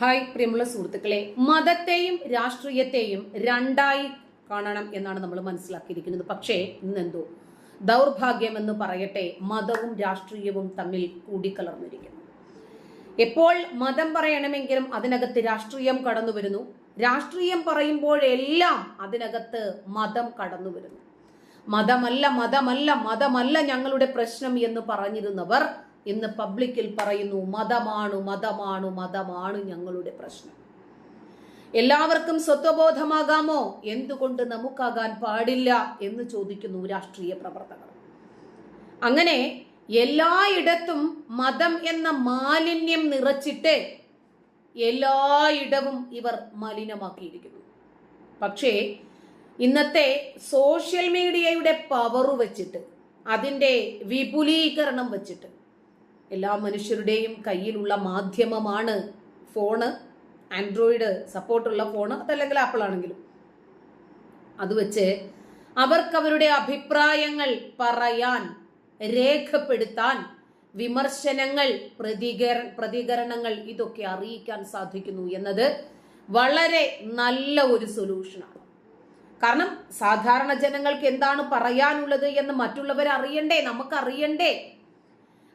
Hi പ്രിയമുള്ള സുഹൃത്തുക്കളെ. മതത്തെയും രാഷ്ട്രീയത്തെയും രണ്ടായി കാണണം എന്നാണ് നമ്മൾ മനസ്സിലാക്കിയിരിക്കുന്നത്. പക്ഷേ ഇന്നെന്തോ? ദൗർഭാഗ്യം എന്ന് പറയട്ടെ മതവും രാഷ്ട്രീയവും തമ്മിൽ കൂടിക്കലർന്നിരിക്കുന്നു. എപ്പോൾ മതം പറയണമെങ്കിലും അതിനകത്ത് രാഷ്ട്രീയം കടന്നു വരുന്നു. രാഷ്ട്രീയം പറയുമ്പോഴെല്ലാം അതിനകത്ത് മതം കടന്നു വരുന്നു. മതമല്ല മതമല്ല മതമല്ല ഞങ്ങളുടെ പ്രശ്നം എന്ന് പറഞ്ഞിരുന്നവർ ഇന്ന് പബ്ലിക്കിൽ പറയുന്നു മതമാണു മതമാണു മതമാണ് ഞങ്ങളുടെ പ്രശ്നം. എല്ലാവർക്കും സ്വത്വബോധമാകാമോ? എന്തുകൊണ്ട് നമുക്കാകാൻ പാടില്ല എന്ന് ചോദിക്കുന്നു രാഷ്ട്രീയ പ്രവർത്തകർ. അങ്ങനെ എല്ലായിടത്തും മതം എന്ന മാലിന്യം നിറച്ചിട്ട് എല്ലായിടവും ഇവർ മലിനമാക്കിയിരിക്കുന്നു. പക്ഷേ ഇന്നത്തെ സോഷ്യൽ മീഡിയയുടെ പവർ വച്ചിട്ട് അതിന്റെ വിപുലീകരണം വെച്ചിട്ട് എല്ലാ മനുഷ്യരുടെയും കയ്യിലുള്ള മാധ്യമമാണ് ഫോണ് ആൻഡ്രോയിഡ് സപ്പോർട്ടുള്ള ഫോണ് അതല്ലെങ്കിൽ ആപ്പിൾ ആണെങ്കിലും. അത് വെച്ച് അവർക്ക് അവരുടെ അഭിപ്രായങ്ങൾ പറയാൻ രേഖപ്പെടുത്താൻ വിമർശനങ്ങൾ പ്രതികര പ്രതികരണങ്ങൾ ഇതൊക്കെ അറിയിക്കാൻ സാധിക്കുന്നു എന്നത് വളരെ നല്ല ഒരു സൊല്യൂഷനാണ്. കാരണം സാധാരണ ജനങ്ങൾക്ക് എന്താണ് പറയാനുള്ളത് എന്ന് മറ്റുള്ളവർ അറിയണ്ടേ നമുക്ക്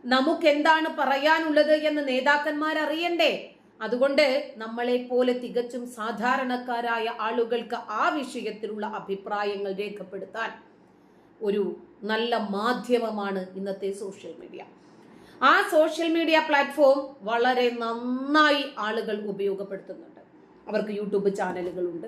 അറിയണ്ടേ നമുക്ക് എന്താണ് പറയാനുള്ളത് എന്ന് നേതാക്കന്മാർ അറിയണ്ടേ അതുകൊണ്ട് നമ്മളെ പോലെ തികച്ചും സാധാരണക്കാരായ ആളുകൾക്ക് ആ വിഷയത്തിലുള്ള അഭിപ്രായങ്ങൾ രേഖപ്പെടുത്താൻ ഒരു നല്ല മാധ്യമമാണ് ഇന്നത്തെ സോഷ്യൽ മീഡിയ. ആ സോഷ്യൽ മീഡിയ പ്ലാറ്റ്ഫോം വളരെ നന്നായി ആളുകൾ ഉപയോഗപ്പെടുത്തുന്നുണ്ട്. അവർക്ക് യൂട്യൂബ് ചാനലുകളുണ്ട്.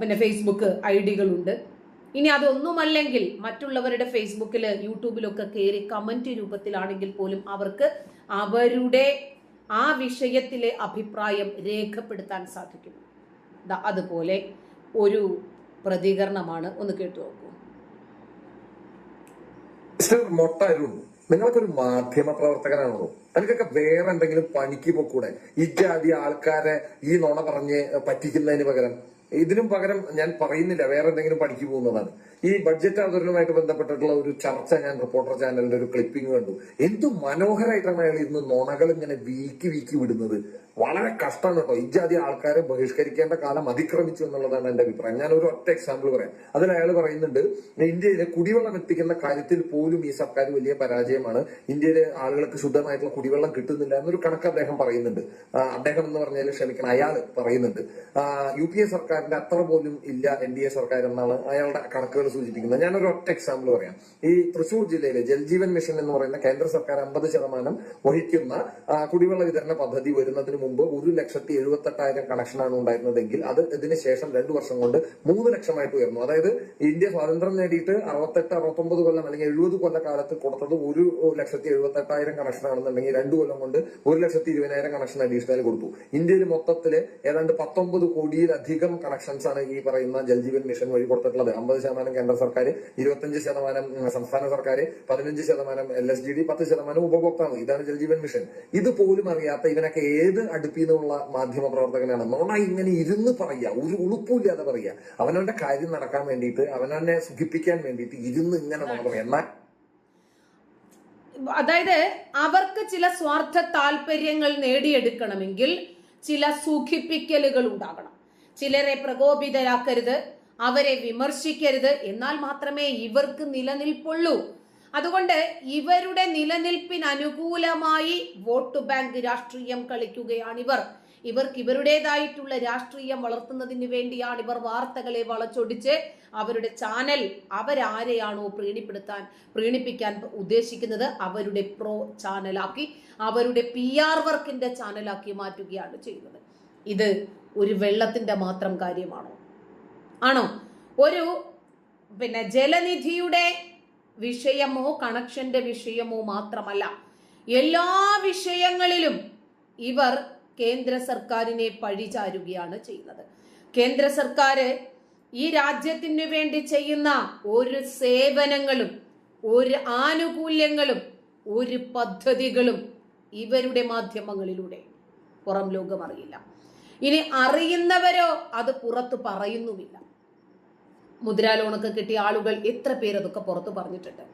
പിന്നെ ഫേസ്ബുക്ക് ഐ ഡികളുണ്ട്. ഇനി അതൊന്നുമല്ലെങ്കിൽ മറ്റുള്ളവരുടെ ഫേസ്ബുക്കിൽ യൂട്യൂബിലൊക്കെ കയറി കമന്റ് രൂപത്തിലാണെങ്കിൽ പോലും അവർക്ക് അവരുടെ ആ വിഷയത്തിലെ അഭിപ്രായം രേഖപ്പെടുത്താൻ സാധിക്കും. അതുപോലെ ഒരു പ്രതികരണമാണ് ഒന്ന് കേട്ടു നോക്കൂ. നിങ്ങൾക്കൊരു മാധ്യമ പ്രവർത്തകനാണോ? എനിക്കൊക്കെ വേറെ എന്തെങ്കിലും പണിക്ക് പോക്കൂടെ? ജാതി ആൾക്കാരെ ഈ നുണ പറഞ്ഞ് പറ്റിക്കുന്നതിന് പകരം. ഇതിനും പകരം ഞാൻ പറയുന്നില്ല വേറെ എന്തെങ്കിലും പഠിച്ചു പോകുന്നതാണ്. ഈ ബഡ്ജറ്റ് അവതരണവുമായിട്ട് ബന്ധപ്പെട്ടിട്ടുള്ള ഒരു ചർച്ച ഞാൻ റിപ്പോർട്ടർ ചാനലിന്റെ ഒരു ക്ലിപ്പിംഗ് കണ്ടു. എന്തു മനോഹരമായിട്ടാണ് അയാൾ ഇന്ന് നുണകൾ ഇങ്ങനെ വീക്കി വീക്കി വിടുന്നത്? വളരെ കഷ്ടമാണ് കേട്ടോ. ഇജാതി ആൾക്കാരെ ബഹിഷ്കരിക്കേണ്ട കാലം അതിക്രമിച്ചു എന്നുള്ളതാണ് എന്റെ അഭിപ്രായം. ഞാൻ ഒരു ഒറ്റ എക്സാമ്പിൾ പറയാം. അതിൽ അയാൾ പറയുന്നുണ്ട് ഇന്ത്യയിലെ കുടിവെള്ളം എത്തിക്കുന്ന കാര്യത്തിൽ പോലും ഈ സർക്കാർ വലിയ പരാജയമാണ്. ഇന്ത്യയിലെ ആളുകൾക്ക് ശുദ്ധമായിട്ടുള്ള കുടിവെള്ളം കിട്ടുന്നില്ല എന്നൊരു കണക്ക് അദ്ദേഹം പറയുന്നുണ്ട്. അദ്ദേഹം എന്ന് പറഞ്ഞാൽ ക്ഷമിക്കണം അയാൾ പറയുന്നുണ്ട്. യു പി എ സർക്കാരിന്റെ അത്ര പോലും ഇല്ല എൻ ഡി എ സർക്കാർ എന്നാണ് അയാളുടെ കണക്കുകൾ സൂചിപ്പിക്കുന്നത്. ഞാനൊരു ഒറ്റ എക്സാമ്പിൾ പറയാം. ഈ തൃശൂർ ജില്ലയിലെ ജൽജീവൻ മിഷൻ എന്ന് പറയുന്ന കേന്ദ്ര സർക്കാർ അമ്പത് ശതമാനം വഹിക്കുന്ന കുടിവെള്ള വിതരണ പദ്ധതി വരുന്നതിന് മുമ്പ് ഒരു ലക്ഷത്തി എഴുപത്തെട്ടായിരം കണക്ഷനാണ് ഉണ്ടായിരുന്നതെങ്കിൽ അത് ഇതിനുശേഷം രണ്ടു വർഷം കൊണ്ട് മൂന്ന് ലക്ഷമായിട്ട് ഉയർന്നു. അതായത് ഇന്ത്യ സ്വാതന്ത്ര്യം നേടിയിട്ട് അറുപത്തെട്ട് അറുപത്തൊമ്പത് കൊല്ലം അല്ലെങ്കിൽ എഴുപത് കൊല്ല കാലത്ത് കൊടുത്തത് ഒരു ലക്ഷത്തി എഴുപത്തെട്ടായിരം കണക്ഷൻ ആണെന്നുണ്ടെങ്കിൽ രണ്ടു കൊല്ലം കൊണ്ട് ഒരു ലക്ഷത്തി ഇരുപതിനായിരം കണക്ഷൻ അഡീഷണൽ കൊടുത്തു. ഇന്ത്യയിൽ മൊത്തത്തിൽ ഏതാണ്ട് പത്തൊമ്പത് കോടിയിലധികം കണക്ഷൻസ് ആണ് ഈ പറയുന്ന ജൽജീവൻ മിഷൻ വഴി കൊടുത്തിട്ടുള്ളത്. അമ്പത് ശതമാനം കേന്ദ്ര സർക്കാർ ഇരുപത്തഞ്ച് ശതമാനം സംസ്ഥാന സർക്കാർ പതിനഞ്ച് ശതമാനം എൽ എസ് ജി ഡി പത്ത് ശതമാനം ഉപഭോക്താവ്. ഇതാണ് ജൽജീവൻ മിഷൻ. ഇത് പോലും അറിയാത്ത ഇവനൊക്കെ ഏത് അടുപ്പിൽ നിന്നുള്ള മാധ്യമ പ്രവർത്തകനാണ് നോണ ഇങ്ങനെ ഇരുന്ന് പറയുക. ഒരു ഉളുപ്പില്ലാതെ പറയുക. അവനവന്റെ കാര്യം നടക്കാൻ വേണ്ടിയിട്ട് അവനവനെ സുഖിപ്പിക്കാൻ വേണ്ടിയിട്ട് ഇരുന്ന് ഇങ്ങനെ നോണ എന്നാൽ അതായത് അവർക്ക് ചില സ്വാർത്ഥ താല്പര്യങ്ങൾ നേടിയെടുക്കണമെങ്കിൽ ചില സുഖിപ്പിക്കലുകൾ ഉണ്ടാകണം. ചിലരെ പ്രകോപിതരാക്കരുത് അവരെ വിമർശിക്കരുത്. എന്നാൽ മാത്രമേ ഇവർക്ക് നിലനിൽപ്പുള്ളൂ. അതുകൊണ്ട് ഇവരുടെ നിലനിൽപ്പിന് അനുകൂലമായി വോട്ട് ബാങ്ക് രാഷ്ട്രീയം കളിക്കുകയാണ് ഇവർ. ഇവർക്ക് ഇവരുടേതായിട്ടുള്ള രാഷ്ട്രീയം വളർത്തുന്നതിന് വേണ്ടിയാണ് ഇവർ വാർത്തകളെ വളച്ചൊടിച്ച് അവരുടെ ചാനൽ അവരാരെയാണോ പ്രീണിപ്പെടുത്താൻ പ്രീണിപ്പിക്കാൻ ഉദ്ദേശിക്കുന്നത് അവരുടെ പ്രോ ചാനലാക്കി അവരുടെ പി ആർ വർക്കിന്റെ ചാനലാക്കി മാറ്റുകയാണ് ചെയ്യുന്നത്. ഇത് ഒരു വെള്ളത്തിന്റെ മാത്രം കാര്യമാണോ? ആണോ? ഒരു പിന്നെ ജലനിധിയുടെ വിഷയമോ കണക്ഷന്റെ വിഷയമോ മാത്രമല്ല എല്ലാ വിഷയങ്ങളിലും ഇവർ കേന്ദ്ര സർക്കാരിനെ പഴിചാരുകയാണ് ചെയ്യുന്നത്. കേന്ദ്ര സർക്കാർ ഈ രാജ്യത്തിന് വേണ്ടി ചെയ്യുന്ന ഒരു സേവനങ്ങളും ഒരു ആനുകൂല്യങ്ങളും ഒരു പദ്ധതികളും ഇവരുടെ മാധ്യമങ്ങളിലൂടെ പുറം ലോകം അറിയില്ല. ഇനി അറിയുന്നവരോ അത് പുറത്തു പറയുന്നുമില്ല. മുദ്രാ ലോണൊക്കെ കിട്ടിയ ആളുകൾ എത്ര പേര് അതൊക്കെ പുറത്ത് പറഞ്ഞിട്ടുണ്ട്.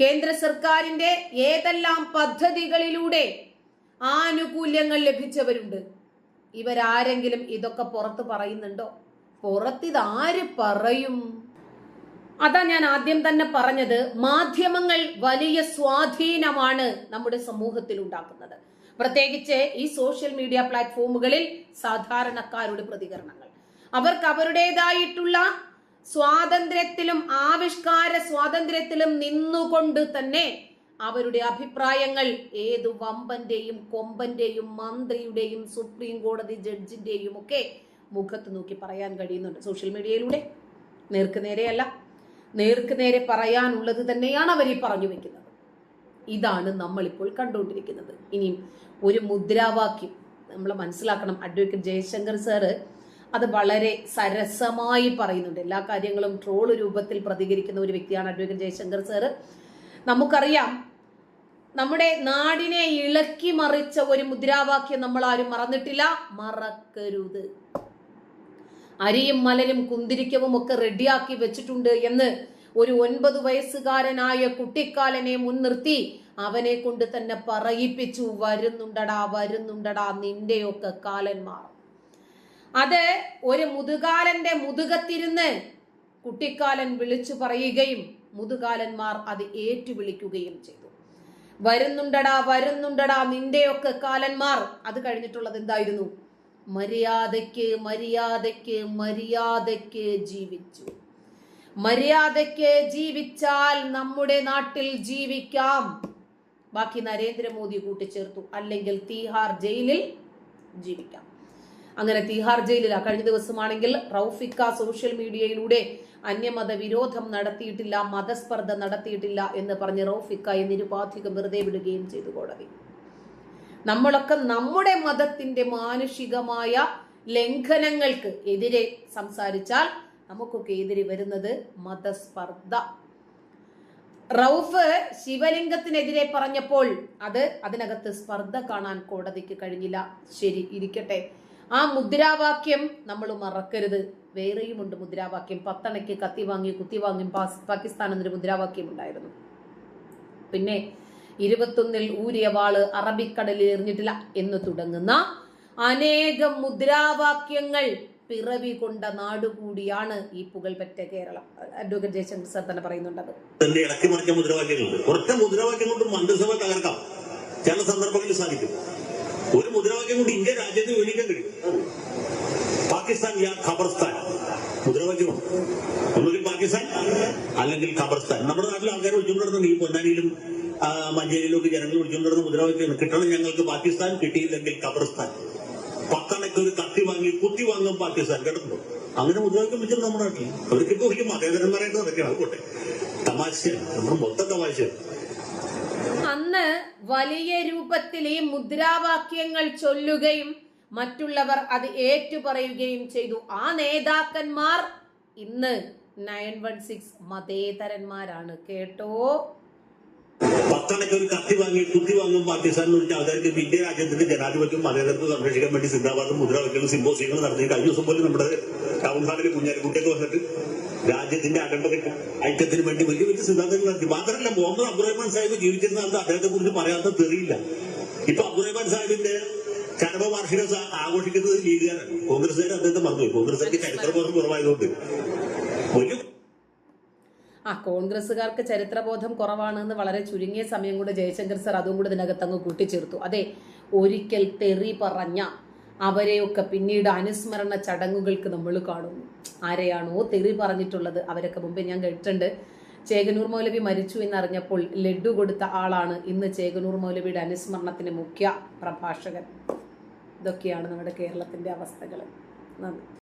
കേന്ദ്ര സർക്കാരിന്റെ ഏതെല്ലാം പദ്ധതികളിലൂടെ ആനുകൂല്യങ്ങൾ ലഭിച്ചവരുണ്ട്? ഇവരാരെങ്കിലും ഇതൊക്കെ പുറത്ത് പറയുന്നുണ്ടോ? പുറത്തിത് ആര് പറയും? അതാ ഞാൻ ആദ്യം തന്നെ പറഞ്ഞത് മാധ്യമങ്ങൾ വലിയ സ്വാധീനമാണ് നമ്മുടെ സമൂഹത്തിൽ ഉണ്ടാക്കുന്നത്. പ്രത്യേകിച്ച് ഈ സോഷ്യൽ മീഡിയ പ്ലാറ്റ്ഫോമുകളിൽ സാധാരണക്കാരുടെ പ്രതികരണങ്ങൾ. അവർക്ക് അവരുടേതായിട്ടുള്ള സ്വാതന്ത്ര്യത്തിലും ആവിഷ്കാര സ്വാതന്ത്ര്യത്തിലും നിന്നുകൊണ്ട് തന്നെ അവരുടെ അഭിപ്രായങ്ങൾ ഏത് വമ്പന്റെയും കൊമ്പന്റെയും മന്ത്രിയുടെയും സുപ്രീം കോടതി ജഡ്ജിന്റെയും ഒക്കെ മുഖത്ത് നോക്കി പറയാൻ കഴിയുന്നുണ്ട്. സോഷ്യൽ മീഡിയയിലൂടെ നേർക്ക് നേരെയല്ല നേർക്ക് നേരെ പറയാനുള്ളത് തന്നെയാണ് അവർ ഈ പറഞ്ഞു വെക്കുന്നത്. ഇതാണ് നമ്മളിപ്പോൾ കണ്ടുകൊണ്ടിരിക്കുന്നത്. ഇനിയും ഒരു മുദ്രാവാക്യം നമ്മൾ മനസ്സിലാക്കണം. അഡ്വക്കേറ്റ് ജയശങ്കർ സാറ് അത് വളരെ സരസമായി പറയുന്നുണ്ട്. എല്ലാ കാര്യങ്ങളും ട്രോൾ രൂപത്തിൽ പ്രതികരിക്കുന്ന ഒരു വ്യക്തിയാണ് അഡ്വക്കേറ്റ് ജയശങ്കർ സാറ്. നമുക്കറിയാം നമ്മുടെ നാടിനെ ഇളക്കി മറിച്ച ഒരു മുദ്രാവാക്യം നമ്മൾ ആരും മറന്നിട്ടില്ല. മറക്കരുത്. അരിയും മലരും കുന്തിരിക്കവും ഒക്കെ റെഡിയാക്കി വെച്ചിട്ടുണ്ട് എന്ന് ഒരു ഒൻപത് വയസ്സുകാരനായ കുട്ടിക്കാലനെ മുൻനിർത്തി അവനെ കൊണ്ട് തന്നെ പറയിപ്പിച്ചു. വരുന്നുണ്ടടാ വരുന്നുണ്ടടാ നിന്റെയൊക്കെ കാലന്മാർ. അത് ഒരു മുതുകാലന്റെ മുതുകത്തിരുന്ന് കുട്ടിക്കാലൻ വിളിച്ചു പറയുകയും മുതുകാലന്മാർ അത് ഏറ്റുവിളിക്കുകയും ചെയ്തു. വരുന്നുണ്ടടാ വരുന്നുണ്ടടാ നിന്റെയൊക്കെ കാലന്മാർ. അത് കഴിഞ്ഞിട്ടുള്ളത് എന്തായിരുന്നു? മര്യാദയ്ക്ക് മര്യാദയ്ക്ക് മര്യാദയ്ക്ക് ജീവിച്ചു. മര്യാദയ്ക്ക് ജീവിച്ചാൽ നമ്മുടെ നാട്ടിൽ ജീവിക്കാം. ബാക്കി നരേന്ദ്രമോദി കൂട്ടിച്ചേർത്തു. അല്ലെങ്കിൽ തീഹാർ ജയിലിൽ ജീവിക്കാം. അങ്ങനെ തീഹാർ ജയിലിൽ കഴിഞ്ഞ ദിവസമാണെങ്കിൽ റൌഫിക്ക സോഷ്യൽ മീഡിയയിലൂടെ അന്യമത വിരോധം നടത്തിയിട്ടില്ല മതസ്പർദ്ധ നടത്തിയിട്ടില്ല എന്ന് പറഞ്ഞ് റൌഫിക്കയെ നിരുപാധികം വെറുതെ വിടുകയും ചെയ്തു കോടതി. നമ്മളൊക്കെ നമ്മുടെ മതത്തിന്റെ മാനുഷികമായ ലംഘനങ്ങൾക്ക് എതിരെ സംസാരിച്ചാൽ നമുക്കൊക്കെ എതിരെ വരുന്നത് മതസ്പർദ്ധ. റൌഫ് ശിവലിംഗത്തിനെതിരെ പറഞ്ഞപ്പോൾ അത് അതിനകത്ത് സ്പർദ്ധ കാണാൻ കോടതിക്ക് കഴിഞ്ഞില്ല. ശരി ഇരിക്കട്ടെ. ആ മുദ്രാവാക്യം നമ്മൾ മറക്കരുത്. വേറെയുമുണ്ട് മുദ്രാവാക്യം. പത്തണയ്ക്ക് കത്തി വാങ്ങി കുത്തി വാങ്ങി പാകിസ്ഥാൻ എന്നൊരു മുദ്രാവാക്യം ഉണ്ടായിരുന്നു. പിന്നെ ഇരുപത്തൊന്നിൽ ഊരിയ വാൾ അറബിക്കടലിൽ എറിഞ്ഞിട്ടില്ല എന്ന് തുടങ്ങുന്ന അനേകം മുദ്രാവാക്യങ്ങൾ പിറവി കൊണ്ട നാടുകൂടിയാണ് ഈ പുകൾപെറ്റ കേരളം. അഡ്വക്കേറ്റ് ജയശങ്കർ സാർ തന്നെ പറയുന്നുണ്ടത് തന്നെ ഇളക്കി മറിച്ച മുദ്രാവാക്യങ്ങളുണ്ട്. കുറച്ച് മുദ്രാവാക്യം കൊണ്ട് മന്ത്രിസഭ തകർക്കാം. ചില സന്ദർഭങ്ങളിൽ സാധിക്കും. ഒരു മുദ്രാവാക്യം കൊണ്ട് ഇന്ത്യ രാജ്യത്ത് വിളിക്കാൻ കഴിയും. പാകിസ്ഥാൻ യാ ഖബർസ്ഥാൻ. മുദ്രാവാക്യമാണ് ഒന്നുകിൽ പാകിസ്ഥാൻ അല്ലെങ്കിൽ ഖബർസ്ഥാൻ. നമ്മുടെ നാട്ടിൽ ആൾക്കാർ വിളിച്ചുകൊണ്ടിരുന്ന ഈ പൊന്നാനിയിലും ആ, മഞ്ചേരിയിലും ഒക്കെ ജനങ്ങൾ വിളിച്ചുകൊണ്ടിരുന്ന മുദ്രാവാക്യമാണ് കിട്ടണം. ഞങ്ങൾക്ക് പാകിസ്ഥാൻ കിട്ടിയില്ലെങ്കിൽ ഖബർസ്ഥാൻ. പത്തണയ്ക്ക് ഒരു കത്തി വാങ്ങി കുത്തി വാങ്ങും പാകിസ്ഥാൻ. കിടന്നു അങ്ങനെ മുദ്രാവാക്യം വെച്ചിട്ട് നമ്മുടെ നാട്ടിൽ. അവർക്കിപ്പോ വലിയ മതേതരന്മാരായിട്ട് നടക്കണം അതുകൊട്ടെ തമാശയാണ്. നമ്മുടെ മൊത്തം തമാശയാണ്. അന്ന് വലിയ രൂപത്തിൽ ഈ മുദ്രാവാക്യങ്ങൾ ചൊല്ലുകയും മറ്റുള്ളവർ അത് ഏറ്റുപറയുകയും ചെയ്തു. ആ നേതാക്കന്മാർ ഇന്ന് നയൻ വൺ സിക്സ് മതേതരന്മാരാണ്. കേട്ടോ? പത്തണയ്ക്ക് ഒരു കത്തി വാങ്ങി കുത്തി വാങ്ങും പാകിസ്ഥാനിൽ ഒരു ആൾക്കാർക്ക് ഇന്ത്യ രാജ്യത്തിന്റെ ജനാധിപത്യം മലയാളത്തിൽ സംരക്ഷിക്കാൻ വേണ്ടി സിന്ദാബാദും മുദ്രാവാക്യങ്ങളും സിംബോസിയങ്ങൾ നടത്തി കഴിഞ്ഞ ദിവസം പോലും നമ്മുടെ ടൗൺ ഹാളിൽ കുഞ്ഞാലിക്കുട്ടിയൊക്കെ വന്നിട്ട് രാജ്യത്തിന്റെ അഖണ്ഡതയ്ക്കും ഐക്യത്തിന് വേണ്ടി വലിയ വലിയ സിദ്ധാന്തങ്ങൾ നടത്തി. മാത്രമല്ല മുഹമ്മദ് അബ്ദുറഹ്മാൻ സാഹിബ് ജീവിച്ചിരുന്ന കാലത്ത് അദ്ദേഹത്തെ കുറിച്ച് പറയാത്ത തെറിയില്ല ഇപ്പൊ അബ്ദുറഹ്മാൻ സാഹിബിന്റെ ചരമവാർഷിക ആഘോഷിക്കുന്നത് ലീഗുകാരാണ്. കോൺഗ്രസ്സുകാർ അദ്ദേഹത്തെ മറന്നുപോയി. കോൺഗ്രസുകാർക്ക് ചരിത്രബോധം കുറവായതുകൊണ്ട്. വലിയ ആ കോൺഗ്രസ്സുകാർക്ക് ചരിത്രബോധം കുറവാണെന്ന് വളരെ ചുരുങ്ങിയ സമയം കൊണ്ട് ജയശങ്കർ സർ അതും കൂടെ ഇതിനകത്ത് അങ്ങ് കൂട്ടിച്ചേർത്തു. അതെ ഒരിക്കൽ തെറി പറഞ്ഞ അവരെയൊക്കെ പിന്നീട് അനുസ്മരണ ചടങ്ങുകൾക്ക് നമ്മൾ കാണുന്നു ആരെയാണോ തെറി പറഞ്ഞിട്ടുള്ളത് അവരൊക്കെ മുമ്പേ ഞാൻ കേട്ടിട്ടുണ്ട്. ചേകനൂർ മൗലവി മരിച്ചു എന്നറിഞ്ഞപ്പോൾ ലഡു കൊടുത്ത ആളാണ് ഇന്ന് ചേകനൂർ മൗലവിയുടെ അനുസ്മരണത്തിന് മുഖ്യ പ്രഭാഷകൻ. ഇതൊക്കെയാണ് നമ്മുടെ കേരളത്തിന്റെ അവസ്ഥകൾ. നന്ദി.